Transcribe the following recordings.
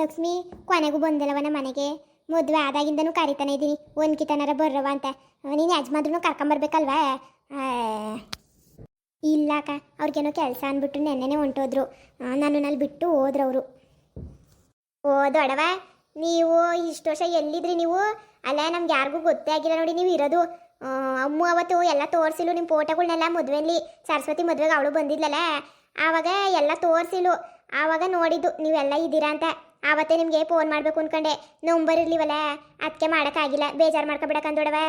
ಲಕ್ಷ್ಮಿ, ಕೊನೆಗೂ ಬಂದಲ್ಲವ ನಮ್ಮ ಮನೆಗೆ. ಮದುವೆ ಆದಾಗಿಂದನೂ ಕರಿತಾನೆ ಇದ್ದೀನಿ ಒಂದ್ಕಿತನಾರ ಬರ್ರವ ಅಂತ. ನೀನು ಯಜಮಾನ್ರು ಕರ್ಕೊಂಬರ್ಬೇಕಲ್ವಾ ಇಲ್ಲ ಅಕ್ಕ, ಅವ್ರಿಗೇನೋ ಕೆಲಸ ಅಂದ್ಬಿಟ್ಟು ನೆನ್ನೆನೆ ಹೊಂಟೋದ್ರು. ನನ್ನಲ್ಲಿ ಬಿಟ್ಟು ಹೋದ್ರವರು. ಓ ದೊಡವ ನೀವು ಇಷ್ಟು ವರ್ಷ ಎಲ್ಲಿದ್ರಿ ನೀವು? ಅಲ್ಲ, ನಮ್ಗೆ ಯಾರಿಗೂ ಗೊತ್ತೇ ಆಗಿಲ್ಲ ನೋಡಿ ನೀವು ಇರೋದು. ಅಮ್ಮ ಅವತ್ತು ಎಲ್ಲ ತೋರಿಸಿಲು ನಿಮ್ಮ ಫೋಟೋಗಳ್ನೆಲ್ಲ ಮದುವೆಯಲ್ಲಿ ಸರಸ್ವತಿ ಮದುವೆಗೆ ಅವಳು ಬಂದಿದ್ಲಲ್ಲ? ಆವಾಗ ಎಲ್ಲ ತೋರಿಸಿಲು. ಆವಾಗ ನೋಡಿದ್ದು, ನೀವೆಲ್ಲ ಇದ್ದೀರಾ ಅಂತ. ಆವತ್ತೇ ನಿಮಗೆ ಫೋನ್ ಮಾಡಬೇಕು ಅನ್ಕೊಂಡೆ. ನಂಬರ್ ಇರ್ಲಿವಲ್ಲ ಅದಕ್ಕೆ ಮಾಡೋಕ್ಕಾಗಿಲ್ಲ. ಬೇಜಾರು ಮಾಡ್ಕೊಬಿಡಕಂದೊಡವ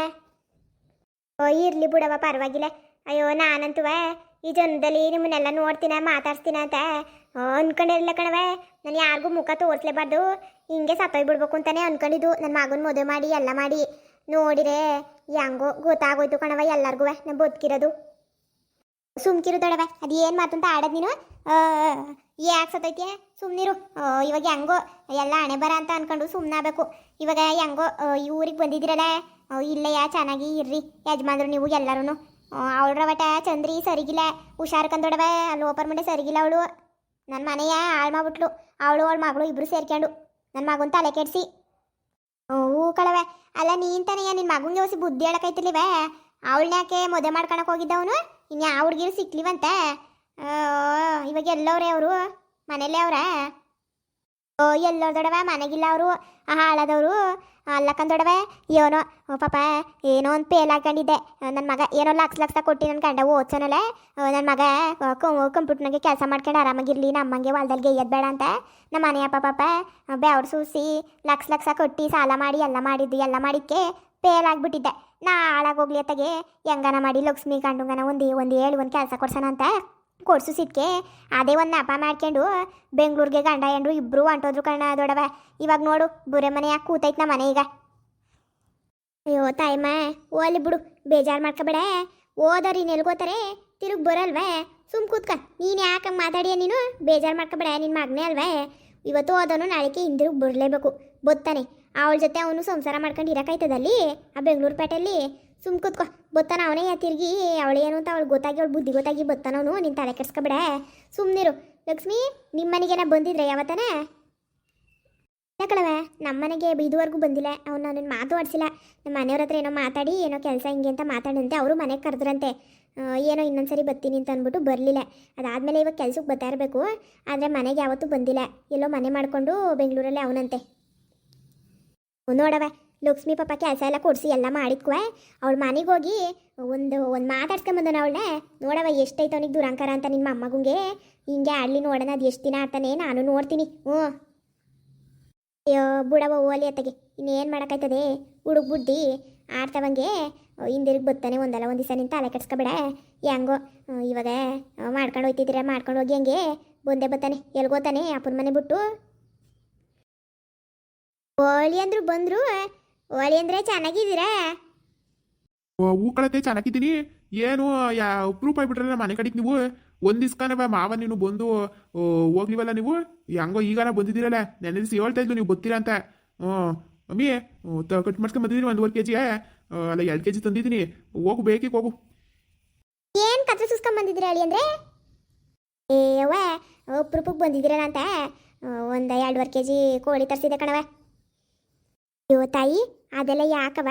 ಓ, ಇರ್ಲಿ ಬಿಡವ ಪರವಾಗಿಲ್ಲ. ಅಯ್ಯೋ, ನಾನಂತುವ, ಈ ಜನದಲ್ಲಿ ನಿಮ್ಮನ್ನೆಲ್ಲ ನೋಡ್ತೀನ, ಮಾತಾಡ್ಸ್ತೀನ ಅಂತ ಅನ್ಕೊಂಡಿರಲಿಲ್ಲ ಕಣವ ನಾನು ಯಾರಿಗೂ ಮುಖ ತೋರಿಸ್ಲೇಬಾರ್ದು. ಹಿಂಗೆ ಸತ್ತೋಯ್ ಬಿಡ್ಬೇಕು ಅಂತಾನೆ ಅನ್ಕೊಂಡಿದ್ದು. ನನ್ನ ಮಗನ ಮದುವೆ ಮಾಡಿ, ಎಲ್ಲ ಮಾಡಿ. ನೋಡಿರೆ, ಹೆಂಗೋ ಗೊತ್ತಾಗೋಯ್ತು ಕಣವ ಎಲ್ಲರಿಗೂ ನಾನು ಬದುಕಿರೋದು. ಸುಮ್ಕಿರು ದೊಡವ ಏನು ಮಾತಂತ ಆಡೋದು ನೀನು? ಯಾಕೆ ಸತ್ತೈತೆ ಸುಮ್ಮನಿರು ಇವಾಗ ಹೆಂಗೋ ಎಲ್ಲ ಹಣೆ ಬರ ಅಂತ ಅನ್ಕೊಂಡು ಸುಮ್ಮನಾಗಬೇಕು ಇವಾಗ ಹೆಂಗೋ ಈ ಊರಿಗೆ ಬಂದಿದ್ದೀರಲ್ಲ? ಇಲ್ಲ ಇಲ್ಲಯ್ಯ, ಚೆನ್ನಾಗಿ ಇರ್ರಿ. ಯಜಮಾನ್ರು ನೀವು ಎಲ್ಲರೂ ಅವಳ್ರ ಒಟ ಚಂದ್ರಿ ಸರಿಗಿಲ್ಲ. ಹುಷಾರ್ ಕಂದೊಡವ. ಅಲ್ಲಿ ಓಪರ್ ಮಂಡೆ ಸರಿಗಿಲ್ಲ ಅವಳು. ನನ್ನ ಮನೆಯ ಹಾಳು ಮಾಡ್ಬಿಟ್ಲು. ಅವಳು, ಅವಳ ಮಗಳು ಇಬ್ಬರು ಸೇರ್ಕೊಂಡು ನನ್ನ ಮಗುನ ತಲೆ ಕೆಡಿಸಿ. ಹೂ ಕಳವೆ. ಅಲ್ಲ, ನೀನ್ ನಿನ್ನ ಮಗಂಗೆ ಹೊಸಿ ಬುದ್ಧಿ ಹೇಳಕೈತಿರ್ಲಿವೆ ಅವಳನ್ನ ಯಾಕೆ ಮದುವೆ ಮಾಡ್ಕೊಳಕ್ ಹೋಗಿದ್ದವನು? ಇನ್ನು ಯಾವ ಹುಡುಗಿರು ಸಿಕ್ಲಿವಂತೆ? ಇವಾಗ ಎಲ್ಲವ್ರೆ ಅವರು? ಮನೇಲೆ ಅವ್ರ? ಓ ಎಲ್ಲೋ ದೊಡವ? ಮನೆಗಿಲ್ಲ ಅವರು. ಹಾಳಾದವರು? ಅಲ್ಲಕ್ಕಂದೊಡವೆ ಏನೋ, ಓ, ಪಾಪ, ಏನೋ ಒಂದು ಪೇಲ್ ಹಾಕೊಂಡಿದ್ದೆ ನನ್ನ ಮಗ ಏನೋ ಲಕ್ಷ ಲಕ್ಷ ಕೊಟ್ಟು ನನ್ನ ಗಂಡ ಓದ್ಸೋನಲ್ಲ? ನನ್ನ ಮಗ ಕಂಪ್ಯೂಟರ್ನಾಗೆ ಕೆಲಸ ಮಾಡ್ಕೊಂಡು ಆರಾಮಾಗಿರ್ಲಿ ನಮ್ಮಂಗೆ ಹೊಲ್ದಲ್ಲಿ ಗೆಯ್ಯದ್ ಬೇಡ ಅಂತ. ನಮ್ಮ ಮನೆ ಅಪ್ಪ, ಪಾಪ ಬೆವ್ರು ಸೂಸಿ, ಲಕ್ಷ ಲಕ್ಷ ಕೊಟ್ಟು ಸಾಲ ಮಾಡಿ, ಎಲ್ಲ ಮಾಡಿದ್ದು, ಎಲ್ಲ ಮಾಡಿಕ್ಕೆ ಪೇಲ್ ಆಗಿಬಿಟ್ಟಿದ್ದೆ. ನಾ ಹಾಳಾಗೋಗ್ಲಿ ಅತ್ತಗೆ. ಹೆಂಗನ ಮಾಡಿ ಲಕ್ಷ್ಮಿ ಕಂಡುಂಗನ ಒಂದು ಒಂದು ಹೇಳಿ ಒಂದು ಕೆಲಸ ಕೊಡ್ಸೋಣ ಅಂತ. ಕೊಡ್ಸು ಸಿಟ್ಕೆ ಅದೇ ಒಂದು ನಪ ಮಾಡ್ಕೊಂಡು ಬೆಂಗಳೂರಿಗೆ ಗಂಡ ಎಂಡು ಇಬ್ಬರು ಹೊಂಟೋದ್ರು ಕಣ ದೊಡವ. ಇವಾಗ ನೋಡು, ಬುರೆ ಮನೆ ಯಾಕೆ ಕೂತೈತೆ ನಮ್ಮ ಮನೆ ಈಗ ಅಯ್ಯೋ ತಾಯಮ್ಮ, ಓಲಿ ಬಿಡು, ಬೇಜಾರು ಮಾಡ್ಕೊಬೇಡ. ಓದೋರು ಇನ್ನು ಎಲ್ಗೋತಾರೆ, ತಿರುಗಿ ಬರಲ್ವೇ? ಸುಮ್ ಕೂತ್ಕ, ನೀನು ಯಾಕೆ ಮಾತಾಡಿಯ ನೀನು? ಬೇಜಾರು ಮಾಡ್ಕೊಬೇಡ ನಿನ್ನ ಮಗನೇ ಅಲ್ವೇ? ಇವತ್ತು ಓದೋನು ನಾಳೆಗೆ ಹಿಂದಿರುಗಿ ಬರಲೇಬೇಕು. ಬತ್ತಾನೆ. ಅವಳ ಜೊತೆ ಅವನು ಸಂಸಾರ ಮಾಡ್ಕೊಂಡು ಇರಕಾಯ್ತದಲ್ಲಿ ಆ ಬೆಂಗಳೂರು ಪೇಟೆಯಲ್ಲಿ ಸುಮ್ ಕೂತ್ಕೊ. ಬತ್ತಾನ ಅವನೇ ತಿರುಗಿ ತಿರ್ಗಿ ಏನು ಅಂತ ಅವಳು ಗೊತ್ತಾಗಿ, ಅವಳು ಬುದ್ಧಿ ಗೊತ್ತಾಗಿ ಬತ್ತಾನವನು ನಿನ್ನ ತಲೆ ಕೆಡ್ಸ್ಕೊಬೇಡ ಸುಮ್ಮನಿರು ಲಕ್ಷ್ಮಿ ನಿಮ್ಮ ಮನೆಗೇನ ಬಂದಿದ್ರೆ ಯಾವತ್ತಾನೆ? ಯಾಕಳವ ನಮ್ಮ ಮನೆಗೆ ಇದುವರೆಗೂ ಬಂದಿಲ್ಲ. ಅವ್ನು ನನ್ನ ಮಾತು ಆಡಿಸಿಲ್ಲ. ನಮ್ಮ ಮನೆಯವ್ರ ಹತ್ರ ಏನೋ ಮಾತಾಡಿ, ಏನೋ ಕೆಲಸ ಹಿಂಗೆ ಅಂತ ಮಾತಾಡಂತೆ. ಅವರು ಮನೆಗೆ ಕರೆದ್ರಂತೆ. ಏನೋ ಇನ್ನೊಂದ್ಸರಿ ಬರ್ತೀನಿ ಅಂತ ಅಂದ್ಬಿಟ್ಟು ಬರಲಿಲ್ಲ. ಅದಾದಮೇಲೆ ಇವಾಗ ಕೆಲಸಕ್ಕೆ ಬರ್ತಾ ಇರಬೇಕು. ಆದರೆ ಮನೆಗೆ ಯಾವತ್ತೂ ಬಂದಿಲ್ಲ. ಎಲ್ಲೋ ಮನೆ ಮಾಡಿಕೊಂಡು ಬೆಂಗಳೂರಲ್ಲೇ ಅವನಂತೆ. ನೋಡವ ಲಕ್ಷ್ಮಿ ಪಾಪ ಕೆಲಸ ಎಲ್ಲ ಕೊಡಿಸಿ ಎಲ್ಲ ಮಾಡಿದ್ಕುವೆ. ಅವಳ ಮನೆಗೆ ಹೋಗಿ ಒಂದು ಒಂದು ಮಾತಾಡ್ಸ್ಕೊಂಬಂದನ ಅವಳೆ ನೋಡವ ಎಷ್ಟೈತೆ ಅವನಿಗೆ ದುರಂಕಾರ ಅಂತ ನಿಮ್ಮ ಅಮ್ಮಗುಂಗೆ ಹಿಂಗೆ ಆಡ್ಲಿ ನೋಡೋಣ, ಅದು ಎಷ್ಟು ದಿನ ಆಡ್ತಾನೆ, ನಾನು ನೋಡ್ತೀನಿ. ಹ್ಞೂ. ಅಯ್ಯೋ ಬುಡವ ಓಲಿ ಅತ್ತಗೆ. ಇನ್ನೇನು ಮಾಡೋಕ್ಕಾಯ್ತದೆ? ಹುಡುಗ ಬುಡ್ಡಿ ಆಡ್ತವಂಗೆ, ಹಿಂದಿರುಗಿ ಬರ್ತಾನೆ ಒಂದಲ್ಲ ಒಂದು ದಿವಸ ನಿಂತ ತಲೆ ಕೆಡ್ಸ್ಕೊಬೇಡ. ಹೆಂಗೋ, ಇವಾಗ ಮಾಡ್ಕೊಂಡು ಹೋಯ್ತಿದ್ದೀರ, ಮಾಡ್ಕೊಂಡು ಹೋಗಿ ಹಂಗೆ? ಬಂದೇ ಬರ್ತಾನೆ, ಎಲ್ಗೋತಾನೆ, ಅಪ್ಪನ ಮನೆ ಬಿಟ್ಟು. ಓಳಿ ಅಂದರು ಬಂದ್ರು ಹೋಳಿ ಅಂದ್ರೆ ಚೆನ್ನಾಗಿದ್ದೀರಾ? ಹೂಕಳತೆ ಚೆನ್ನಾಗಿದ್ದೀನಿ. ಏನು ಯಾ ಅಪ್ರೂಪ್ ಆಗ್ಬಿಟ್ರಲ್ಲ ಮನೆ ಕಡೆಗೆ ನೀವು. ಒಂದು ದಿವ್ಸಕನವ ಮಾವ ನೀನು ಬಂದು ಹೋಗ್ಲಿವಲ್ಲ ನೀವು? ಹೆಂಗೋ ಈಗಾನ ಬಂದಿದ್ದೀರಲ್ಲ ನೆನ್ನೆ ದಿವಸ ಹೇಳ್ತಾ ಇದ್ಲು ನೀವು ಗೊತ್ತಿರ ಅಂತ. ಹ್ಞೂ. ಮಮ್ಮಿ ಕಟ್ ಮಾಡ್ಸ್ಕೊಂಡ್ ಬಂದಿದ್ದೀನಿ ಒಂದುವರೆ ಕೆ ಜಿ ಅಲ್ಲ ಎರಡು ಕೆ ಜಿ ತಂದಿದ್ದೀನಿ. ಹೋಗು ಬೇಕಿಗೆ ಹೋಗು. ಏನು ಕತ್ರ ಸುಸ್ಕೊಂಡ್ ಬಂದಿದ್ದೀರ ಹೇಳಿ ಅಂದ್ರೆ? ಏ ಅವ್ವ ಅಪ್ರೂಪಕ್ಕೆ ಬಂದಿದ್ದೀರಲ್ಲ ಅಂತ. ಒಂದು ಎರಡುವರೆ ಕೆ ಜಿ ಕೋಳಿ ತರಿಸಿದೆ ಕಣವ ಅಯ್ಯೋ ತಾಯಿ ಅದೆಲ್ಲ ಯಾಕವ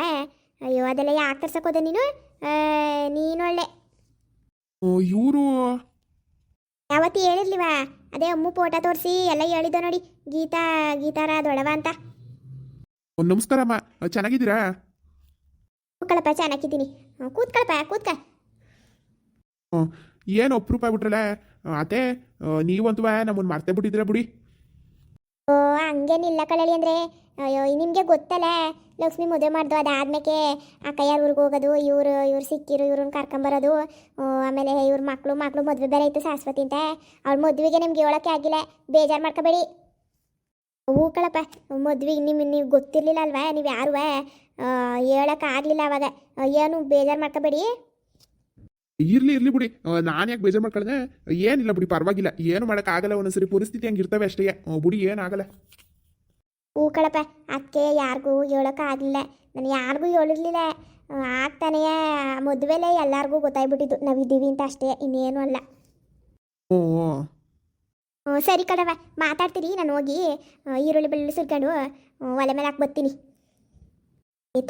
ಅಯ್ಯೋ ಅದೆಲ್ಲ ಯಾಕೆ ತರ್ಸಕ್ಕೋದೆ ನೀನು? ಆ, ಓ ಇವರು? ಯಾವತ್ತು ಹೇಳಿರ್ಲಿವ ಅದೇ ಅಮ್ಮು ಫೋಟೋ ತೋರಿಸಿ ಎಲ್ಲ ಹೇಳಿದ ನೋಡಿ. ಗೀತಾ ಗೀತಾರ ದೊಡವ ಅಂತ. ನಮಸ್ಕಾರಮ್ಮ ಚೆನ್ನಾಗಿದ್ದೀರಾ? ಕೂತ್ಕೊಳಪ್ಪ ಚೆನ್ನಾಗಿದ್ದೀನಿ. ಹ್ಮ್, ಕೂತ್ಕೊಳಪ್ಪ ಕೂತ್ಕ. ಏನು ಅಪ್ರೂಪ ಆಗ್ಬಿಟ್ರಲ್ಲ? ಅತ್ತೆ ನೀವಂತವ ನಮ್ಮನ್ನು ಮರ್ತೇ ಬಿಟ್ಟಿದ್ದೀರಾ ಬಿಡಿ? ಓ ಹಂಗೇನಿಲ್ಲ ಕಳಲಿ ಅಂದರೆ. ಅಯ್ಯೋ ನಿಮಗೆ ಗೊತ್ತಲ್ಲ? ಲಕ್ಷ್ಮಿ ಮದುವೆ ಮಾಡ್ದು ಅದಾದ್ಮೇಲೆ ಅಕ್ಕಯ್ಯಾರ ಊರಿಗೆ ಹೋಗೋದು, ಇವರು, ಇವ್ರು ಸಿಕ್ಕಿರು, ಇವ್ರನ್ನ ಕರ್ಕೊಂಬರೋದು ಆಮೇಲೆ ಇವ್ರ ಮಕ್ಕಳು ಮಕ್ಕಳು ಮದುವೆ ಬೇರೆ ಇತ್ತು ಶಾಶ್ವತಿ ಅಂತ. ಅವ್ರ ಮದುವೆಗೆ ನಿಮ್ಗೆ ಹೇಳೋಕ್ಕೆ ಆಗಿಲ್ಲ. ಬೇಜಾರು ಮಾಡ್ಕೋಬೇಡಿ. ಹೂ ಕಳಪ್ಪ ಮದ್ವೆಗೆ ನಿಮ್ಮ ನೀವು ಗೊತ್ತಿರಲಿಲ್ಲ ಅಲ್ವಾ? ನೀವು ಯಾರು ಹೇಳೋಕ್ಕಾಗಲಿಲ್ಲ ಆಗಲಿಲ್ಲ ಅವಾಗ. ಏನು ಬೇಜಾರು ಮಾಡ್ಕೋಬೇಡಿ. ಇರ್ಲಿ ಇರ್ಲಿ ಬಿಡಿ. ನಾನು ಯಾಕೆ ಬೇಜಾರು ಮಾಡ್ಕೊಳ್ದೆ? ಏನಿಲ್ಲ ಬಿಡಿ ಪರವಾಗಿಲ್ಲ. ಏನು ಮಾಡೋಕ್ಕಾಗಲ್ಲ ಒಂದೊಂದ್ಸರಿ ಪರಿಸ್ಥಿತಿ ಹಂಗೆ ಇರ್ತವೆ ಅಷ್ಟೇ. ಬಿಡಿ ಏನಾಗಲ್ಲ. ಹೂ ಕಳಪ ಅದಕ್ಕೆ ಯಾರಿಗೂ ಹೇಳೋಕೆ ಆಗಲಿಲ್ಲ ನಾನು ಯಾರಿಗೂ ಹೇಳಿರ್ಲಿಲ್ಲ. ಆಗ್ತಾನೆ ಮದುವೆಲೇ ಎಲ್ಲರಿಗೂ ಗೊತ್ತಾಗ್ಬಿಟ್ಟಿದ್ದು. ನಾವಿದ್ದೀವಿ ಅಂತ ಅಷ್ಟೇ ಇನ್ನೇನು ಅಲ್ಲ. ಓ ಸರಿ ಕಡವ ಮಾತಾಡ್ತೀರಿ ನಾನು ಹೋಗಿ ಈರುಳ್ಳಿ ಬೆಳ್ಳುಳ್ಳಿ ಸುರ್ಕೊಂಡು ಒಲೆ ಮೇಲೆ ಹಾಕಿ ಬರ್ತೀನಿ.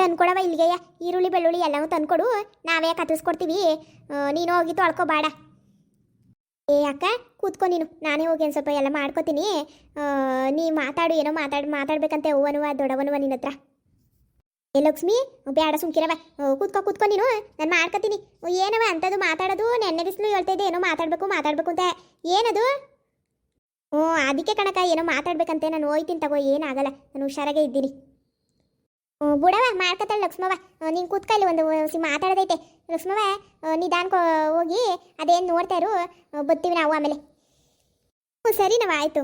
ತಂದ್ಕೊಡವ ಇಲ್ಲಿಗೆಯ? ಈರುಳ್ಳಿ ಬೆಳ್ಳುಳ್ಳಿ ಎಲ್ಲವೂ ತಂದ್ಕೊಡು. ನಾವೇ ಕತ್ತಿಸ್ಕೊಡ್ತೀವಿ ಆ, ನೀನು ಹೋಗಿ ತೊಳ್ಕೊಬೇಡ ಏ ಅಕ್ಕ ಕೂತ್ಕೊ ನೀನು. ನಾನೇ ಹೋಗಿ ಒಂದು ಸ್ವಲ್ಪ ಎಲ್ಲ ಮಾಡ್ಕೊತೀನಿ. ನೀ ಮಾತಾಡು ಏನೋ ಮಾತಾಡ್ ಮಾತಾಡ್ಬೇಕಂತೆ ಹೂವನುವ ದೊಡ್ಡವನುವ ನಿನ್ನ ಹತ್ರ. ಏ ಲಕ್ಷ್ಮಿ ಬೇಡ ಸುಮ್ಕಿರವ. ಕೂತ್ಕೊ ಕೂತ್ಕೊ ನೀನು. ನಾನು ಮಾಡ್ಕೋತೀನಿ. ಏನವ ಅಂಥದ್ದು ಮಾತಾಡೋದು? ನೆನ್ನೆ ಬಿಸಿಲು ಹೇಳ್ತಾ ಇದ್ದೆ ಏನೋ ಮಾತಾಡಬೇಕು ಮಾತಾಡಬೇಕು ಅಂತ. ಏನದು? ಹ್ಞೂ ಅದಕ್ಕೆ ಕಣಕ ಏನೋ ಮಾತಾಡ್ಬೇಕಂತೆ. ನಾನು ಹೋಯ್ತೀನಿ ತಗೋ ಏನಾಗಲ್ಲ. ನಾನು ಹುಷಾರಾಗೇ ಇದ್ದೀನಿ. ಬುಡವ ಮಾಡ್ಕತ್ತಾಳೆ ಲಕ್ಷ್ಮವ್ವ. ನೀನು ಕೂತ್ಕೊಳ್ಳಿ ಒಂದು ಸಿ ಮಾತಾಡೋದೈತೆ. ಲಕ್ಷ್ಮವ್ವ ನಿಧಾನ ನಿಧಾನಕ್ಕೆ ಹೋಗಿ ಅದೇನು ನೋಡ್ತಾ ಇರು. ಬರ್ತೀವಿ ನಾವು ಆಮೇಲೆ. ಹ್ಞೂ ಸರಿ ನಾವು ಆಯಿತು.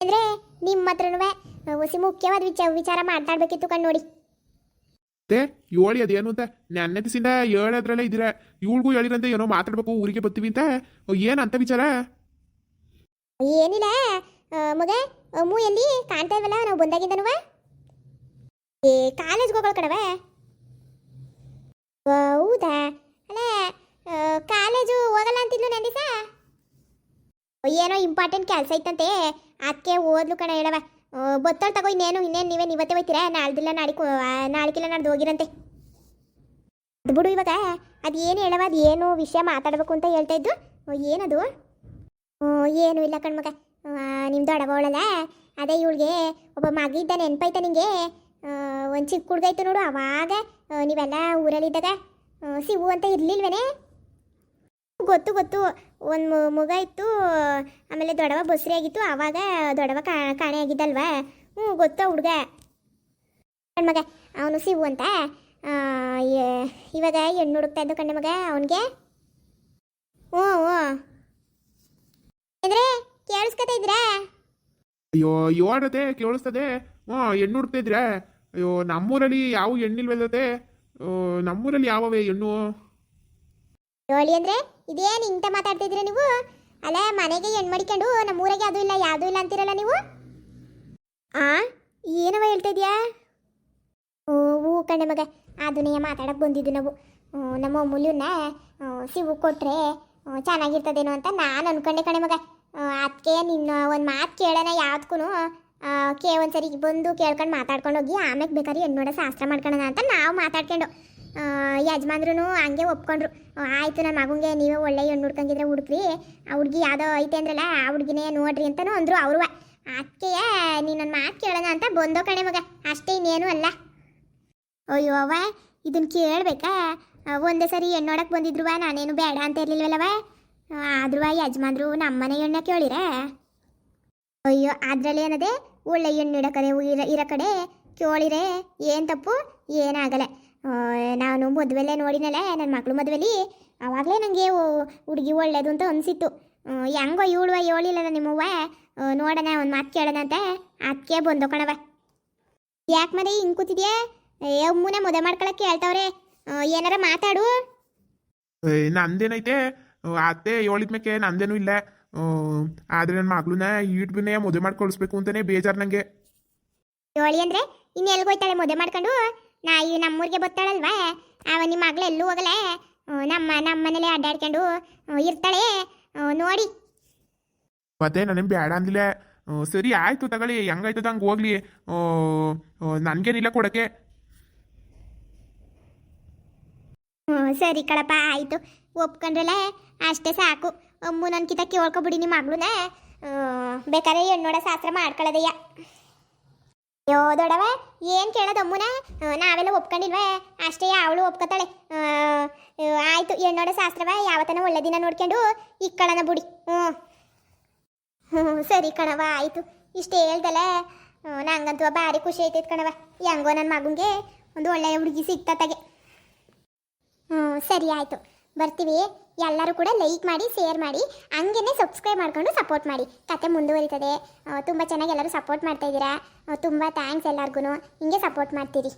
ಅಂದರೆ ನಿಮ್ಮ ಹತ್ರನೂ ಹೊಸಿ ಮುಖ್ಯವಾದ ವಿಚಾರ ವಿಚಾರ ಮಾತಾಡಬೇಕಿತ್ತು ಕಣ್ ನೋಡಿ. ಇವಳಿ ಅದೇನು ಅಂತ? ನೆನ್ನೆ ಹೇಳದ್ರಲ್ಲ ಹೇಳೋದ್ರಲ್ಲೇ ಇದ್ದೀರಾ? ಇವಳಿಗೂ ಹೇಳಿರಂತೆ ಏನೋ ಮಾತಾಡ್ಬೇಕು ಊರಿಗೆ ಬರ್ತೀವಿ ಅಂತ. ಏನಂತ ವಿಚಾರ? ಏನಿಲ್ಲ. ಮಗ ಮೂ ಎಲ್ಲಿ? ಕಾಣ್ತಾ ಇವಲ್ಲ ನಾವು ಬಂದಾಗಿಂದನುವ? ಏ, ಕಾಲೇಜ್ಗೆ ಹೋಗೋಳ ಕಡವೆ ಹೌದಾ? ಅಲ್ಲೇ ಕಾಲೇಜು ಹೋಗಲ್ಲ ಅಂತಿದ್ಲು ನಂದಿಸ ಏನೋ ಇಂಪಾರ್ಟೆಂಟ್ ಕೆಲಸ ಐತಂತೆ. ಅದಕ್ಕೆ ಓದ್ಲು ಕಣ ಹೇಳವ ಬತ್ತಲ್ ತಗೋ ಇನ್ನೇನು ಇನ್ನೇನು ನೀವೇನು ಇವತ್ತೇ ಹೋಯ್ತೀರಾ? ನಾಳ್ದಿಲ್ಲ ನಾಳೆ ನಾಳೆಕಿಲ್ಲ ನಾಡ್ದು ಹೋಗಿರಂತೆ. ಅದು ಬಿಡು ಇವಾಗ. ಅದು ಏನು ಹೇಳವ ಅದು ಏನು ವಿಷಯ ಮಾತಾಡಬೇಕು ಅಂತ ಹೇಳ್ತಾ ಇದ್ದು ಏನದು? ಏನೂ ಇಲ್ಲ ಕಣ್ಮಗ. ನಿಮ್ಮ ದೊಡ್ಡವಳಲ್ಲ ಅದೇ ಇವಳಿಗೆ ಒಬ್ಬ ಮಗ ಇದ್ದ ನೆನಪೈತ ನಿಂಗೆ. ಒಂದು ಚಿಕ್ಕ ಹುಡುಗ ನೋಡು, ಅವಾಗ ನೀವೆಲ್ಲ ಊರಲ್ಲಿದ್ದಾಗ ಸಿವು ಅಂತ ಇರಲಿಲ್ವೇನೆ? ಗೊತ್ತು ಗೊತ್ತು. ಒಂದು ಮಗ ಇತ್ತು, ಆಮೇಲೆ ದೊಡವ ಬಸ್ರಿ ಆಗಿತ್ತು ಆವಾಗ ದೊಡವ ಕಾಣೆ ಆಗಿದ್ದಲ್ವಾ? ಹ್ಞೂ ಗೊತ್ತು ಹುಡುಗ. ಕಣ್ಮಗ ಅವನು ಸಿವು ಅಂತ? ಇವಾಗ ಹೆಣ್ಣು ಹುಡುಕ್ತಾ ಇದ್ದು ಕಣ್ಣ ಮಗ ಅವನಿಗೆ? ಓ ಓ ಅಂದ್ರೆ ಕೇಳಿಸ್ಕೊತಾ ಇದ್ರಾ ಅಯ್ಯೋ ಯೋಡತೆ ಕೇಳಿಸ್ತದೆ. ಹ್ಞೂ ಹೆಣ್ಣು ಹುಡ್ತಿದ್ರೆ ಅಯ್ಯೋ, ನಮ್ಮೂರಲ್ಲಿ ಯಾವ ಹೆಣ್ಣಿಲ್ವಲ್ಲದೆ ನಮ್ಮೂರಲ್ಲಿ ಯಾವವೇ ಹೆಣ್ಣು ಹೇಳಿ ಅಂದ್ರೆ, ಇದೇನು ಇಂತ ಮಾತಾಡ್ತಿದ್ರೆ ನೀವು? ಅಲ್ಲ, ಮನೆಗೆ ಹೆಣ್ಣು ಮಡಿಕೊಂಡು ನಮ್ಮೂರಾಗೆ ಅದು ಇಲ್ಲ, ಯಾವುದೂ ಇಲ್ಲ ಅಂತೀರಲ್ಲ ನೀವು? ಆ, ಏನವ ಹೇಳ್ತಾ ಇದೀಯಾ ಓ ಹೂ ಕಣ್ಣೆ ಮಗ ಅದನ್ನೇ ಮಾತಾಡಕ್ಕೆ ಬಂದಿದ್ದು ನಾವು. ನಮ್ಮ ಅಮೂಲ್ಯನ ಸಿವು ಕೊಟ್ರೆ ಚೆನ್ನಾಗಿರ್ತದೇನೋ ಅಂತ ನಾನು ಅನ್ಕೊಂಡೆ ಕಣೆ ಮಗ. ಅದಕ್ಕೆ ನಿನ್ನ ಒಂದು ಮಾತು ಕೇಳೋಣ ಯಾವ್ದಕ್ಕೂ ಕೇ ಒಂದ್ಸರಿ ಬಂದು ಕೇಳ್ಕೊಂಡು ಮಾತಾಡ್ಕೊಂಡು ಹೋಗಿ ಆಮೇಲೆ ಬೇಕಾದ್ರೆ ಹೆಣ್ಣು ನೋಡೋ ಶಾಸ್ತ್ರ ಮಾಡ್ಕೊಳ್ಳೋಣ ಅಂತ ನಾವು ಮಾತಾಡ್ಕೊಂಡು ಯಜಮಾನ್ರು ಹಂಗೆ ಒಪ್ಕೊಂಡ್ರು. ಆಯಿತು ನನ್ನ ಮಗಂಗೆ ನೀವೇ ಒಳ್ಳೆ ಹೆಣ್ಣು ಹುಡ್ಕಂಗಿದ್ರೆ ಹುಡುಕ್ರಿ. ಆ ಹುಡುಗಿ ಯಾವುದೋ ಐತೆ ಅಂದ್ರಲ್ಲ, ಆ ಹುಡುಗಿನೇ ನೋಡ್ರಿ ಅಂತಲೂ ಅಂದರು ಅವರು ಅದಕ್ಕೆ ನನ್ನ ಮಾತು ಕೇಳೋಣ ಅಂತ ಬಂದೋ ಕಣೆ ಮಗ. ಅಷ್ಟೇ ಇನ್ನೇನು ಅಲ್ಲ. ಅಯ್ಯೋ, ಅವ್ವ ಇದನ್ನ ಕೇಳಬೇಕಾ? ಒಂದೇ ಸರಿ ಹೆಣ್ಣು ನೋಡಕ್ಕೆ ಬಂದಿದ್ರು ನಾನೇನು ಬೇಡ ಅಂತ ಇರಲಿಲ್ವಲ್ಲವ ಆದ್ರೂ ಯಜಮಾನ್ರು ನಮ್ಮನೆ ಹೆಣ್ಣ ಕೇಳಿರ? ಅಯ್ಯೋ, ಅದರಲ್ಲಿ ಏನದೆ? ಒಳ್ಳೆ ಹೆಣ್ಣು ಇಡೋ ಕಡೆ ಇರ ಇರೋ ಕಡೆ ಕೇಳಿರೆ, ಏನು ತಪ್ಪು? ಏನಾಗಲ್ಲ. ನಾನು ಮದುವೆಲ್ಲೇ ನೋಡಿನಲ್ಲ ನನ್ನ ಮಕ್ಳು ಮದುವೆಲಿ, ಅವಾಗಲೇ ನನಗೆ ಹುಡುಗಿ ಒಳ್ಳೇದು ಅಂತ ಅನಿಸಿತ್ತು. ಹೆಂಗೋ ಇವಳುವ ಹೇಳಿಲ್ಲ ನಿಮ್ಮವ್ವ ನೋಡಣ, ಒಂದು ಮಾತು ಕೇಳೋಣ ಅಂತ ಅದಕ್ಕೆ ಬಂದು ಕಣವ ಯಾಕೆ ಮನೆ ಹಿಂಗೆ ಕೂತಿದ್ಯಾ? ಅಮ್ಮನ ಮದುವೆ ಮಾಡ್ಕೊಳಕ್ಕೆ ಹೇಳ್ತಾವ್ರೆ ಏನಾರ ಮಾತಾಡು. ನಂದೇನೈತೆ? ಅತ್ತೆ ಹೇಳಿದ್ಮೇಕೆ ನಂದೇನೂ ಇಲ್ಲ. ಆದ್ರೆ ನನ್ನ ಮಗಳನ್ನ ಈಟ್ಬಿನೇ ಮದುವೆ ಮಾಡಿ ಕಳಿಸ್ಬೇಕು ಅಂತಾನೆ ಬೇಜಾರು ನನಗೆ ಜೋಳಿ ಅಂದ್ರೆ ಇನ್ನು ಎಲ್ಗೆ ಹೋಯ್ತಾಳೆ ಮದುವೆ ಮಾಡ್ಕೊಂಡು? ನಾ ಈ ನಮ್ಮೂರಿಗೆ ಬರ್ತಾಳಲ್ವಾ ಅವ ನಿಮ್ಮ ಮಗಳು ಎಲ್ಲೂ ಹೋಗಲ್ಲ. ನಮ್ಮ ನಮ್ಮ ಮನೇಲೆ ಅಡ್ಡಾಡ್ಕೊಂಡು ಇರ್ತಾಳೆ. ನೋಡಿ. ಮತ್ತೆ ನನಗೆ ಬೇಡ ಅಂದಿಲ್ಲ. ಸರಿ ಆಯ್ತು ತಗೊಳ್ಳಿ ಹೆಂಗಾಯ್ತದ ಹಂಗೆ ಹೋಗ್ಲಿ. ನನಗೇನಿಲ್ಲ ಕೊಡಕ್ಕೆ. ಸರಿ ಕಳಪ್ಪ ಆಯ್ತು. ಒಪ್ಕೊಂಡ್ರಲ್ಲ ಅಷ್ಟೇ ಸಾಕು. ಅಮ್ಮು ನನ್ನ ಕಿತ ಕೇಳ್ಕೊಬಿಡಿ ನಿಮ್ಮ ಮಗಳನ್ನ ಬೇಕಾದ್ರೆ ಹೆಣ್ಣೋಡ ಶಾಸ್ತ್ರ ಮಾಡ್ಕೊಳ್ಳೋದಯ್ಯ. ಅಯ್ಯೋ ದೊಡವ, ಏನು ಕೇಳೋದು ಅಮ್ಮನ? ನಾವೆಲ್ಲ ಒಪ್ಕೊಂಡಿಲ್ವೇ? ಅಷ್ಟೇ ಅವಳು ಒಪ್ಕೊತಾಳೆ. ಆಯಿತು ಹೆಣ್ಣೋಡ ಶಾಸ್ತ್ರವ, ಯಾವತ್ತನ ಒಳ್ಳೆ ದಿನ ನೋಡ್ಕೊಂಡು ಇಕ್ಕಳನ ಬುಡಿ. ಹ್ಞೂ. ಹ್ಞೂ, ಸರಿ ಕಣವ ಆಯಿತು. ಇಷ್ಟು ಹೇಳ್ದಲ್ಲ ನಂಗಂತೂ ಭಾರಿ ಖುಷಿ ಐತೈತೆ ಕಣವ ಹೆಂಗೋ ನನ್ನ ಮಗನಿಗೆ ಒಂದು ಒಳ್ಳೆಯ ಹುಡುಗಿ ಸಿಗ್ತತ್ತಾಗೆ ಹ್ಞೂ, ಸರಿ ಆಯಿತು. ಬರ್ತೀವಿ. ಎಲ್ಲರೂ ಕೂಡ ಲೈಕ್ ಮಾಡಿ ಶೇರ್ ಮಾಡಿ, ಹಂಗೇನೆ ಸಬ್ಸ್ಕ್ರೈಬ್ ಮಾಡ್ಕೊಂಡು ಸಪೋರ್ಟ್ ಮಾಡಿ. ಕತೆ ಮುಂದುವರಿತದೆ. ತುಂಬ ಚೆನ್ನಾಗಿ ಎಲ್ಲರೂ ಸಪೋರ್ಟ್ ಮಾಡ್ತಾ ಇದ್ದೀರಾ. ತುಂಬ ಥ್ಯಾಂಕ್ಸ್ ಎಲ್ಲರಿಗೂ ಹಿಂಗೆ ಸಪೋರ್ಟ್ ಮಾಡ್ತೀರಿ.